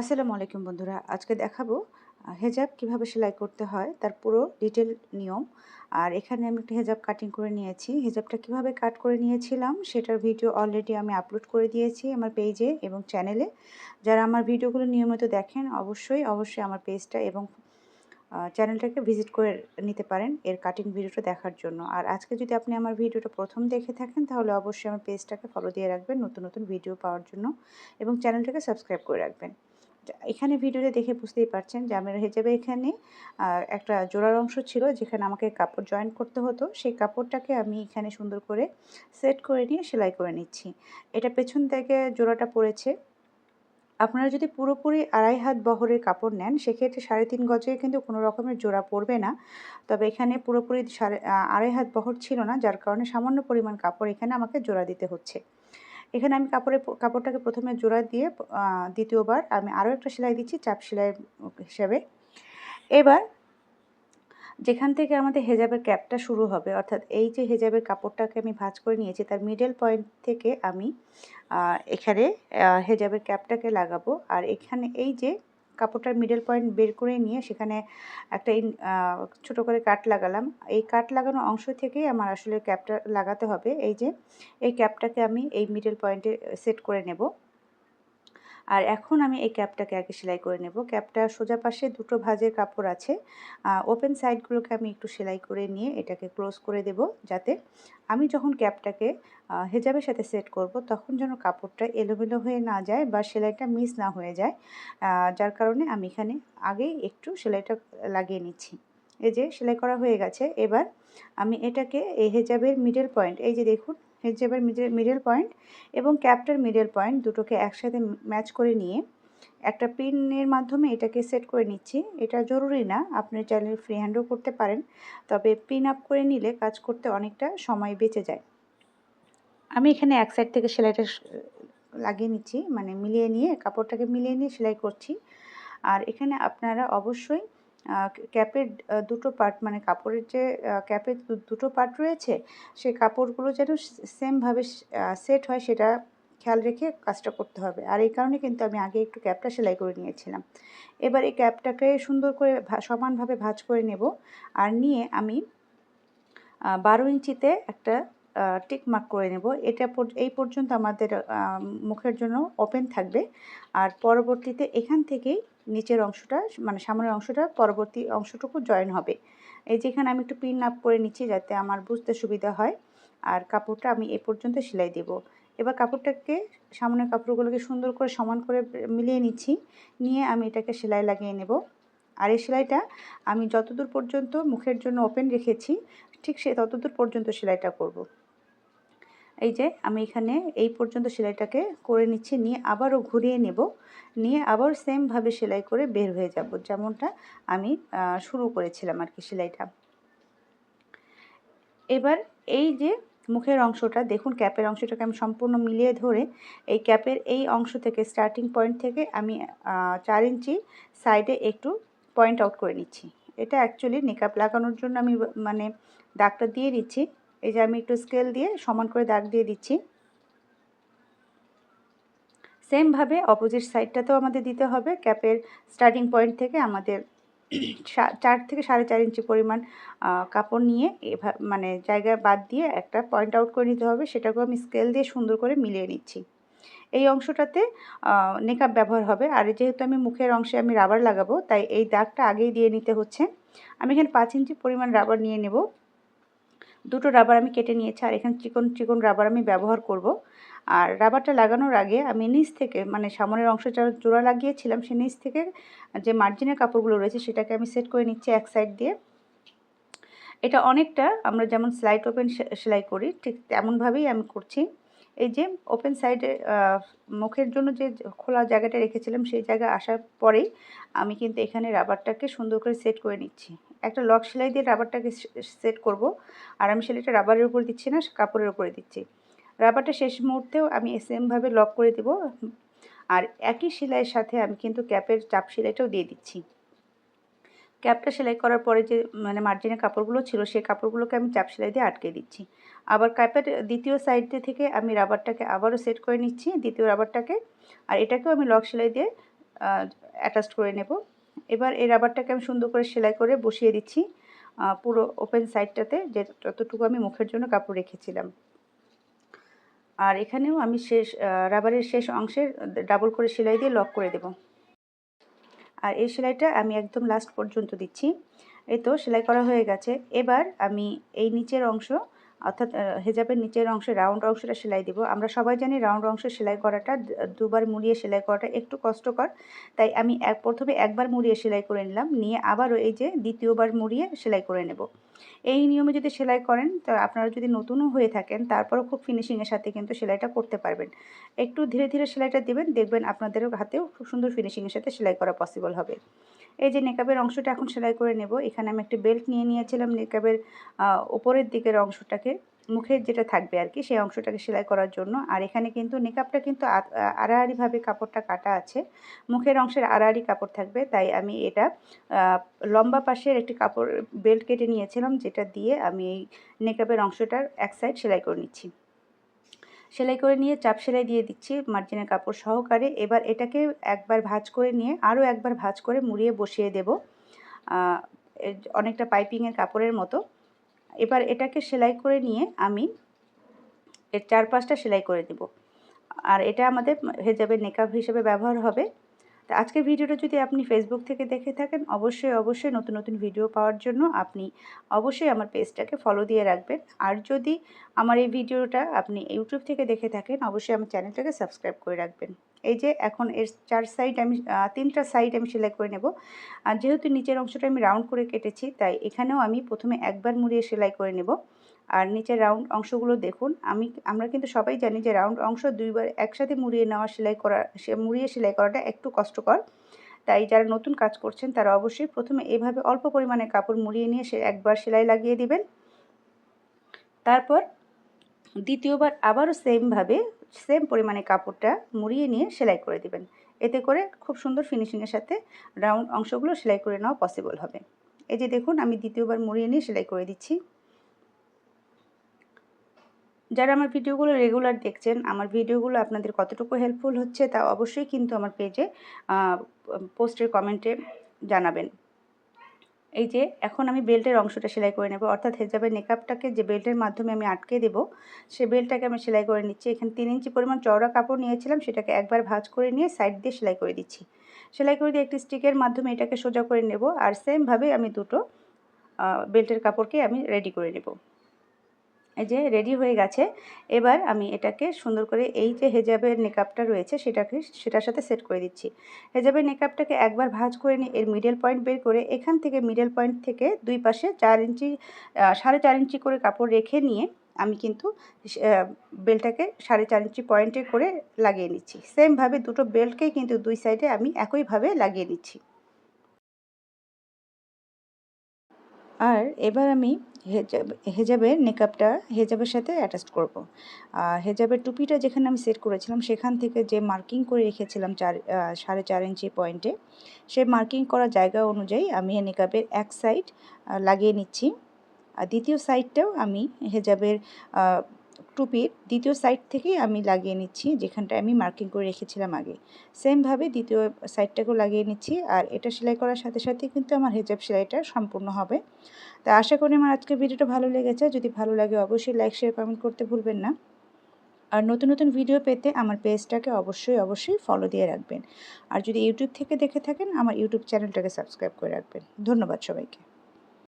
আসসালামু আলাইকুম বন্ধুরা, আজকে দেখাবো হেজাব কীভাবে সেলাই করতে হয়, তার পুরো ডিটেল নিয়ম। আর এখানে আমি একটা হেজাব কাটিং করে নিয়েছি, হেজাবটা কীভাবে কাট করে নিয়েছিলাম সেটার ভিডিও অলরেডি আমি আপলোড করে দিয়েছি আমার পেজে এবং চ্যানেলে যারা আমার ভিডিওগুলো নিয়মিত দেখেন, অবশ্যই অবশ্যই আমার পেজটা এবং চ্যানেলটাকে ভিজিট করে নিতে পারেন এর কাটিং ভিডিওটা দেখার জন্য। আর আজকে যদি আপনি আমার ভিডিওটা প্রথম দেখে থাকেন, তাহলে অবশ্যই আমার পেজটাকে ফলো দিয়ে রাখবেন নতুন নতুন ভিডিও পাওয়ার জন্য এবং চ্যানেলটাকে সাবস্ক্রাইব করে রাখবেন। এখানে ভিডিওতে দেখে বুঝতেই পারছেন যে আমার হেজাবে এখানে একটা জোড়ার অংশ ছিল যেখানে আমাকে কাপড় জয়েন করতে হতো। সেই কাপড়টাকে আমি এখানে সুন্দর করে সেট করে নিয়ে সেলাই করে নিচ্ছি। এটা পেছন থেকে জোড়াটা পড়েছে। আপনারা যদি পুরোপুরি আড়াই হাত বহরের কাপড় নেন, সেক্ষেত্রে সাড়ে তিন গজে কিন্তু কোনো রকমের জোড়া পড়বে না। তবে এখানে পুরোপুরি সাড়ে আড়াই হাত বহর ছিল না, যার কারণে সামান্য পরিমাণ কাপড় এখানে আমাকে জোড়া দিতে হচ্ছে। এখানে আমি কাপড়ে কাপড়টাকে প্রথমে জোড়া দিয়ে দ্বিতীয়বার আমি আরও একটা সেলাই দিচ্ছি, চাপ সেলাই হিসাবে। এবার যেখান থেকে আমাদের হেজাবের ক্যাপটা শুরু হবে, অর্থাৎ এই যে হেজাবের কাপড়টাকে আমি ভাঁজ করে নিয়েছি, তার মিডল পয়েন্ট থেকে আমি এখানে হেজাবের ক্যাপটাকে লাগাবো। আর এখানে এই যে কাপড়টার মিডল পয়েন্ট বের করে নিয়ে সেখানে একটা ছোট করে কাট লাগালাম। এই কাট লাগানো অংশ থেকেই আমার আসলে ক্যাপটা লাগাতে হবে। এই যে, এই ক্যাপটাকে আমি এই মিডল পয়েন্টে সেট করে নেব। আর এখন আমি এই ক্যাপটাকে আগে সেলাই করে নেব। ক্যাপটা সোজা পাশে দুটো ভাজের কাপড় আছে। ওপেন সাইডগুলোকে আমি একটু সেলাই করে নিয়ে এটাকে ক্লোজ করে দেব যাতে আমি যখন ক্যাপটাকে হেজাবের সাথে সেট করব তখন যেন কাপড়টা এলোমেলো হয়ে না যায় বা সেলাইটা মিস না হয়ে যায়। যার কারণে আমি এখানে আগেই একটু সেলাইটা লাগিয়ে নিচ্ছি। এই যে সেলাই করা হয়ে গেছে। এবার আমি এটাকে এই হেজাবের মিডল পয়েন্ট এই যে দেখুন হেজাবের মিডল পয়েন্ট এবং ক্যাপটার মিডল পয়েন্ট দুটোকে একসাথে ম্যাচ করে নিয়ে একটা পিনের মাধ্যমে এটাকে সেট করে নিচ্ছি। এটা জরুরি না, আপনি চাইলে ফ্রি হ্যান্ডও করতে পারেন, তবে পিন আপ করে নিলে কাজ করতে অনেকটা সময় বেঁচে যায়। আমি এখানে এক সাইড থেকে সেলাইটা লাগিয়ে নিচ্ছি মানে মিলিয়ে নিয়ে, কাপড়টাকে মিলিয়ে নিয়ে সেলাই করছি। আর এখানে আপনারা অবশ্যই ক্যাপের দুটো পার্ট মানে কাপড়ের যে ক্যাপের দুটো পার্ট রয়েছে সেই কাপড়গুলো যেন সেমভাবে সেট হয়, সেটা খেয়াল রেখে কাজটা করতে হবে। আর এই কারণে কিন্তু আমি আগে একটু ক্যাপটা সেলাই করে নিয়েছিলাম। এবার এই ক্যাপটাকে সুন্দর করে সমানভাবে ভাজ করে নেব। আর নিয়ে আমি বারো ইঞ্চিতে একটা টিক মার্ক করে নেব। এটা এই পর্যন্ত আমাদের মুখের জন্য ওপেন থাকবে। আর পরবর্তীতে এখান থেকেই নিচের অংশটা মানে সামনের অংশটা, পরবর্তী অংশটুকু জয়েন হবে। এই যেখানে আমি একটু পিন আপ করে নিচ্ছি যাতে আমার বুঝতে সুবিধা হয়। আর কাপড়টা আমি এ পর্যন্ত সেলাই দেব। এবার কাপড়টাকে, সামনের কাপড়গুলোকে সুন্দর করে সমান করে মিলিয়ে নিচ্ছি। নিয়ে আমি এটাকে সেলাই লাগিয়ে নেব। আর এই সেলাইটা আমি যতদূর পর্যন্ত মুখের জন্য ওপেন রেখেছি, ঠিক সে ততদূর পর্যন্ত সেলাইটা করব। এই যে আমি এখানে এই পর্যন্ত সেলাইটাকে করে নিচ্ছি, নিয়ে আবারও ঘুরিয়ে নেব, নিয়ে আবার সেমভাবে সেলাই করে বের হয়ে যাব, যেমনটা আমি শুরু করেছিলাম আর কি সেলাইটা। এবার এই যে মুখের অংশটা, দেখুন ক্যাপের অংশটাকে আমি সম্পূর্ণ মিলিয়ে ধরে, এই ক্যাপের এই অংশ থেকে স্টার্টিং পয়েন্ট থেকে আমি চার ইঞ্চি সাইডে একটু পয়েন্ট আউট করে নিচ্ছি। এটা অ্যাকচুয়ালি নেকআপ লাগানোর জন্য আমি মানে দাগটা দিয়ে দিচ্ছি এই যে আমি একটু স্কেল দিয়ে সমান করে দাগ দিয়ে দিচ্ছি। সেমভাবে অপোজিট সাইডটাতেও আমাদের দিতে হবে। ক্যাপের স্টার্টিং পয়েন্ট থেকে আমাদের চার থেকে সাড়ে চার ইঞ্চি পরিমাণ কাপড় নিয়ে মানে জায়গায় বাদ দিয়ে একটা পয়েন্ট আউট করে নিতে হবে। সেটাকেও আমি স্কেল দিয়ে সুন্দর করে মিলিয়ে নিচ্ছি। এই অংশটাতে নেকআপ ব্যবহার হবে। আর যেহেতু আমি মুখের অংশে আমি রাবার লাগাবো, তাই এই দাগটা আগেই দিয়ে নিতে হচ্ছে। আমি এখানে পাঁচ ইঞ্চি পরিমাণ রাবার নিয়ে নেব। দুটো রাবার আমি কেটে নিয়েছি আর এখানে চিকন চিকন রাবার আমি ব্যবহার করব। আর রাবারটা লাগানোর আগে আমি নিচ থেকে মানে সামনের অংশটা জোড়া লাগিয়েছিলাম, সে নিচ থেকে যে মার্জিনের কাপড়গুলো রয়েছে সেটাকে আমি সেট করে নিচ্ছি এক সাইড দিয়ে। এটা অনেকটা আমরা যেমন স্লাইড ওপেন সেলাই করি, ঠিক তেমনভাবেই আমি করছি। এই যে ওপেন সাইডে মুখের জন্য যে খোলা জায়গাটা রেখেছিলাম, সেই জায়গা আসার পরেই আমি কিন্তু এখানে রাবারটাকে সুন্দর করে সেট করে নিচ্ছি। একটা লক সেলাই দিয়ে রাবারটাকে সেট করব। আর আমি সেলাইটা রাবারের উপর দিচ্ছি না, কাপড়ের উপরে দিচ্ছি। রাবারটা শেষ মুহূর্তেও আমি সেমভাবে লক করে দেব। আর একই সেলাইয়ের সাথে আমি কিন্তু ক্যাপের চাপ সেলাইটাও দিয়ে দিচ্ছি। ক্যাপটা সেলাই করার পরে যে মানে মার্জিনের কাপড়গুলো ছিল সেই কাপড়গুলোকে আমি চাপ সেলাই দিয়ে আটকে দিচ্ছি। আবার ক্যাপের দ্বিতীয় সাইডে থেকে আমি রাবারটাকে আবারও সেট করে নিচ্ছি, দ্বিতীয় রাবারটাকে। আর এটাকেও আমি লক সেলাই দিয়ে অ্যাটাচ করে নেব। এবার এই রাবারটাকে আমি সুন্দর করে সেলাই করে বসিয়ে দিচ্ছি পুরো ওপেন সাইডটাতে যে যতটুকু আমি মুখের জন্য কাপড় রেখেছিলাম। আর এখানেও আমি শেষ রাবারের শেষ অংশে ডাবল করে সেলাই দিয়ে লক করে দেব। আর এই সেলাইটা আমি একদম লাস্ট পর্যন্ত দিচ্ছি। এই তো সেলাই করা হয়ে গেছে। এবার আমি এই নিচের অংশ অর্থাৎ হেজাবের নিচের অংশে, রাউন্ড অংশটা সেলাই দিব। আমরা সবাই জানি রাউন্ড অংশে সেলাই করাটা দুবার মুড়িয়ে সেলাই করাটা একটু কষ্টকর। তাই আমি এক, প্রথমে একবার মুড়িয়ে সেলাই করে নিলাম, নিয়ে আবারও এই যে দ্বিতীয়বার মুড়িয়ে সেলাই করে নেব। এই নিয়মে যদি সেলাই করেন, তো আপনারা যদি নতুনও হয়ে থাকেন, তারপরও খুব ফিনিশিংয়ের সাথে কিন্তু সেলাইটা করতে পারবেন। একটু ধীরে ধীরে সেলাইটা দেবেন, দেখবেন আপনাদের হাতেও খুব সুন্দর ফিনিশিংয়ের সাথে সেলাই করা পসিবল হবে। এই যে নেকাবের অংশটা এখন সেলাই করে নেব। এখানে আমি একটা বেল্ট নিয়ে নিয়েছিলাম। নেকাবের ওপরের দিকের অংশটাকে মুখের যেটা থাকবে আর কি সেই অংশটাকে সেলাই করার জন্য। আর এখানে কিন্তু নেকাবটা কিন্তু আড়াআড়িভাবে কাপড়টা কাটা আছে। মুখের অংশের আড়াআড়ি কাপড় থাকবে, তাই আমি এটা লম্বা পাশের একটি কাপড় বেল্ট কেটে নিয়েছিলাম, যেটা দিয়ে আমি এই নেকাবের অংশটার এক সাইড সেলাই করে নিচ্ছি। সেলাই করে নিয়ে চাপ সেলাই দিয়ে দিচ্ছি মার্জিনের কাপড় সহকারে। এবার এটাকে একবার ভাজ করে নিয়ে আরও একবার ভাজ করে মুড়িয়ে বসিয়ে দেব। অনেকটা পাইপিংয়ের কাপড়ের মতো। এবার এটাকে সেলাই করে নিয়ে আমি এর চার পাঁচটা সেলাই করে দেব আর এটা আমাদের হেজাবের নেকাব হিসেবে ব্যবহার হবে। তো আজকের ভিডিওটা যদি আপনি ফেসবুক থেকে দেখে থাকেন, অবশ্যই অবশ্যই নতুন নতুন ভিডিও পাওয়ার জন্য আপনি অবশ্যই আমার পেজটাকে ফলো দিয়ে রাখবেন। আর যদি আমার এই ভিডিওটা আপনি ইউটিউব থেকে দেখে থাকেন, অবশ্যই আমার চ্যানেলটাকে সাবস্ক্রাইব করে রাখবেন। এই যে এখন এর চার সাইড আমি তিনটা সাইড আমি সেলাই করে নেব। আর যেহেতু নিচের অংশটা আমি রাউন্ড করে কেটেছি, তাই এখানেও আমি প্রথমে একবার মুড়িয়ে সেলাই করে নেব। আর নিচের রাউন্ড অংশগুলো দেখুন, আমি, আমরা কিন্তু সবাই জানি যে রাউন্ড অংশ দুইবার একসাথে মুড়িয়ে নেওয়া সেলাই করা, সে, মুড়িয়ে সেলাই করাটা একটু কষ্টকর। তাই যারা নতুন কাজ করছেন, তারা অবশ্যই প্রথমে এভাবে অল্প পরিমাণে কাপড় মুড়িয়ে নিয়ে সে একবার সেলাই লাগিয়ে দিবেন। তারপর দ্বিতীয়বার আবারও সেমভাবে সেম পরিমাণে কাপড়টা মুড়িয়ে নিয়ে সেলাই করে দিবেন। এতে করে খুব সুন্দর ফিনিশিংয়ের সাথে রাউন্ড অংশগুলো সেলাই করে নেওয়া পসিবল হবে। এই যে দেখুন, আমি দ্বিতীয়বার মুড়িয়ে নিয়ে সেলাই করে দিচ্ছি। যারা আমার ভিডিওগুলো রেগুলার দেখছেন, আমার ভিডিওগুলো আপনাদের কতটুকু হেল্পফুল হচ্ছে তা অবশ্যই কিন্তু আমার পেজে পোস্টের কমেন্টে জানাবেন। এই যে, এখন আমি বেল্টের অংশটা সেলাই করে নেব। অর্থাৎ হেজাবের নেকআপটাকে যে বেল্টের মাধ্যমে আমি আটকে দেব, সে বেল্টটাকে আমি সেলাই করে নিচ্ছি। এখানে তিন ইঞ্চি পরিমাণ চওড়া কাপড় নিয়েছিলাম, সেটাকে একবার ভাজ করে নিয়ে সাইড দিয়ে সেলাই করে দিচ্ছি। সেলাই করে দিয়ে একটি স্টিকের মাধ্যমে এটাকে সোজা করে নেব, আর সেমভাবে আমি দুটো বেল্টের কাপড়কে আমি রেডি করে নেব। এই যে রেডি হয়ে গেছে। এবার আমি এটাকে সুন্দর করে এই যে হেজাবের নেকআপটা রয়েছে, সেটাকে, সেটার সাথে সেট করে দিচ্ছি। হেজাবের নেকআপটাকে একবার ভাজ করে নিয়ে এর মিডল পয়েন্ট বের করে এখান থেকে মিডল পয়েন্ট থেকে দুই পাশে চার ইঞ্চি সাড়ে চার ইঞ্চি করে কাপড় রেখে নিয়ে আমি কিন্তু বেল্টটাকে সাড়ে চার ইঞ্চি পয়েন্টে করে লাগিয়ে নিচ্ছি। সেমভাবে দুটো বেল্টকেই কিন্তু দুই সাইডে আমি একইভাবে লাগিয়ে নিচ্ছি। আর এবার আমি হেজাব, হেজাবের নেকআপটা হেজাবের সাথে অ্যাটাচ করব। হেজাবের টুপিটা যেখানে আমি সেট করেছিলাম, সেখান থেকে যে মার্কিং করে রেখেছিলাম চার সাড়ে চার ইঞ্চি পয়েন্টে, সে মার্কিং করা জায়গা অনুযায়ী আমি নেকআপের এক সাইড লাগিয়ে নিচ্ছি আর দ্বিতীয় সাইডটাও আমি হেজাবের টুপির দ্বিতীয় সাইড থেকেই আমি লাগিয়ে নিচ্ছি, যেখানটায় আমি মার্কিং করে রেখেছিলাম আগে। সেমভাবে দ্বিতীয় সাইডটাকেও লাগিয়ে নিচ্ছি, আর এটা সেলাই করার সাথে সাথে কিন্তু আমার হেজাব সেলাইটা সম্পূর্ণ হবে। তা আশা করি আমার আজকের ভিডিওটা ভালো লেগেছে। যদি ভালো লাগে অবশ্যই লাইক শেয়ার কমেন্ট করতে ভুলবেন না। আর নতুন নতুন ভিডিও পেতে আমার পেজটাকে অবশ্যই অবশ্যই ফলো দিয়ে রাখবেন। আর যদি ইউটিউব থেকে দেখে থাকেন, আমার ইউটিউব চ্যানেলটাকে সাবস্ক্রাইব করে রাখবেন। ধন্যবাদ সবাইকে।